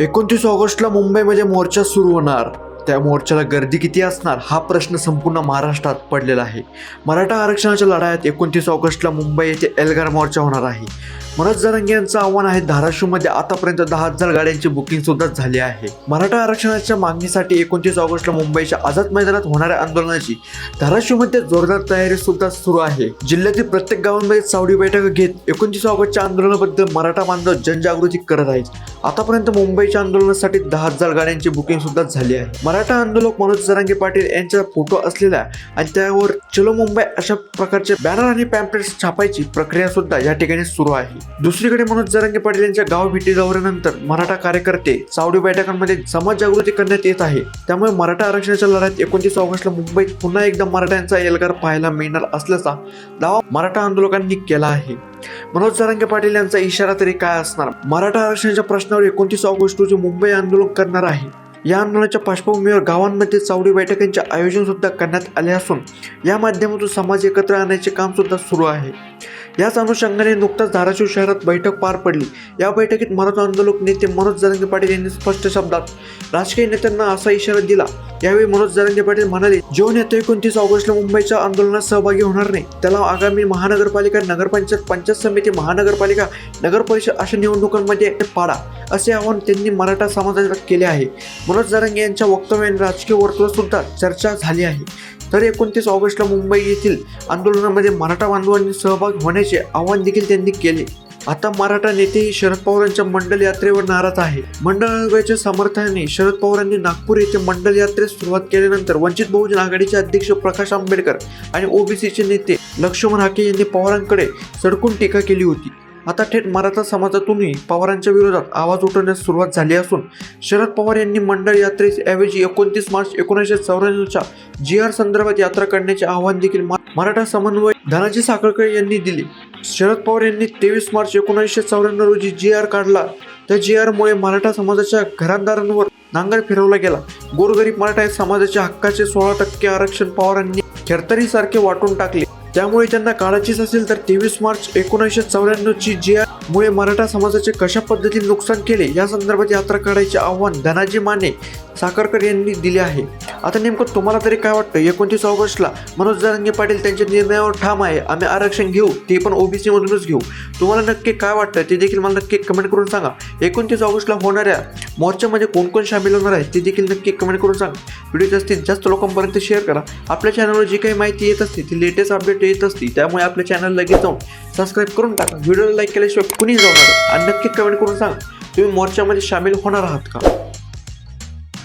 एकोणतीस ऑगस्टला मुंबईमध्ये म्हणजे मोर्चा सुरू होणार. त्या मोर्चाला गर्दी किती असणार हा प्रश्न संपूर्ण महाराष्ट्रात पडलेला आहे. मराठा आरक्षणाच्या लढाईत एकोणतीस ऑगस्टला मुंबई येथे एल्गार मोर्चा होणार आहे. मनोज जरांगे यांचं आव्हान आहे धाराशिवमध्ये आतापर्यंत दहा हजार गाड्यांची बुकिंग सुद्धा झाली आहे. मराठा आरक्षणाच्या मागणीसाठी एकोणतीस ऑगस्टला मुंबईच्या आझाद मैदानात होणाऱ्या आंदोलनाची धाराशिवमध्ये जोरदार तयारी सुद्धा सुरू आहे. जिल्ह्यातील प्रत्येक गावांमध्ये चावडी बैठक घेत एकोणतीस ऑगस्टच्या आंदोलनाबद्दल मराठा बांधव जनजागृती करत आहेत. आतापर्यंत मुंबईच्या आंदोलनासाठी दहा हजार गाड्यांची बुकिंग सुद्धा झाली आहे. मराठा आंदोलक मनोज जरांगे पाटील यांचा फोटो असलेला आणि त्यावर चलो मुंबई अशा प्रकारचे बॅनर आणि पॅम्पलेट्स छापायची प्रक्रिया सुद्धा या ठिकाणी सुरू आहे. दुसरीकडे मनोज जरांगे पाटील यांच्या गाव भेटी दौऱ्यानंतर मराठा कार्यकर्ते चावडी बैठकांमध्ये समाज जागृती करण्यात येत आहे. त्यामुळे मराठा आरक्षणाच्या लढ्यात एकोणतीस ऑगस्टला मुंबईत पुन्हा एकदा मराठ्यांचा एल्गार पाहायला मिळणार असल्याचा दावा मराठा आंदोलकांनी केला आहे. मनोज जरांगे पाटील यांचा इशारा तरी काय असणार? मराठा आरक्षणाच्या प्रश्नावर एकोणतीस ऑगस्ट रोजी मुंबई आंदोलन करणार आहे. या आंदोलनाच्या पार्श्वभूमीवर गावांमध्ये चावडी बैठकांचे आयोजन सुद्धा करण्यात आले असून या माध्यमातून समाज एकत्र आणण्याचे काम सुद्धा सुरू आहे. याच अनुषंगाने नुकताच धाराशिव शहरात बैठक पार पडली. या बैठकीत मराठा आंदोलक नेते मनोज जरंगे पाटील यांनी स्पष्ट शब्दात राजकीय नेत्यांना असा इशारा दिला. यावेळी मनोज जरंगे पाटील म्हणाले जो नेता एकोणतीस ऑगस्टला मुंबईच्या आंदोलनात सहभागी होणार नाही त्याला आगामी महानगरपालिका नगरपंचायत पंचायत समिती महानगरपालिका नगर परिषद अशा निवडणुकांमध्ये पाडा असे आवाहन त्यांनी मराठा समाजाला केले आहे. मनोज जरंगे यांच्या वक्तव्याने राजकीय वर्तुळात सुद्धा चर्चा झाली आहे. तर एकोणतीस ऑगस्टला मुंबई येथील आंदोलनामध्ये मराठा बांधवांनी सहभाग होण्याचे आवाहन देखील त्यांनी केले. आता मराठा नेतेही शरद पवारांच्या मंडल यात्रेवर नाराज आहे. मंडळ आयोगाच्या समर्थनाने शरद पवारांनी नागपूर येथे मंडल यात्रेस सुरुवात केल्यानंतर वंचित बहुजन आघाडीचे अध्यक्ष प्रकाश आंबेडकर आणि ओबीसीचे नेते लक्ष्मण हाके यांनी पवारांकडे सडकून टीका केली होती. आता थेट मराठा समाजातूनही पवारांच्या विरोधात आवाज उठवण्यास सुरुवात झाली असून शरद पवार यांनी मंडळ यात्रेऐवजी एकोणतीस मार्च एकोणीसशे चौऱ्याण्णवच्या जी आर संदर्भात यात्रा करण्याचे आवाहन देखील मराठा समन्वय धनाजी साखळकर यांनी दिले. शरद पवार यांनी तेवीस मार्च एकोणीसशे चौऱ्याण्णव रोजी जी आर काढला. त्या जी आरमुळे मराठा समाजाच्या घरांदारांवर नांगर फिरवला गेला. गोरगरीब मराठा समाजाच्या हक्काचे सोळा टक्के आरक्षण पवारांनी खेरतरीसारखे वाटून टाकले. त्यामुळे त्यांना काळाचीच असेल तर तेवीस मार्च एकोणीसशे चौऱ्याण्णवची जी आर मुळे मराठा समाजाचे कशा पद्धतीने नुकसान केले या संदर्भात यात्रा काढायचे आव्हान धनाजी माने साखरकर यांनी दिले आहे. आता नेमकं तुम्हाला तरी काय वाटतं? एकोणतीस ऑगस्टला मनोज जरांगे पाटील त्यांच्या निर्णयावर ठाम आहे. आम्ही आरक्षण घेऊ ते पण ओबीसीमधूनच घेऊ. तुम्हाला नक्की काय वाटतं? ते देखील मला नक्की कमेंट करून सांगा. एकोणतीस ऑगस्टला होणाऱ्या मोर्चामध्ये कोण कोण सामील होणार आहे? ते देखील नक्की कमेंट करून सांगा. व्हिडिओ जास्तीत जास्त लोकांपर्यंत शेअर करा. आपल्या चॅनलवर जी काही माहिती येत असते ती लेटेस्ट अपडेट येत असते त्यामुळे आपल्या चॅनल लगेच जाऊन सबस्क्राईब करून टाका. व्हिडिओला लाईक केल्याशिवाय कुणी जाऊन आणि नक्की कमेंट करून सांगा. तुम्ही मोर्चामध्ये सामील होणार आहात का?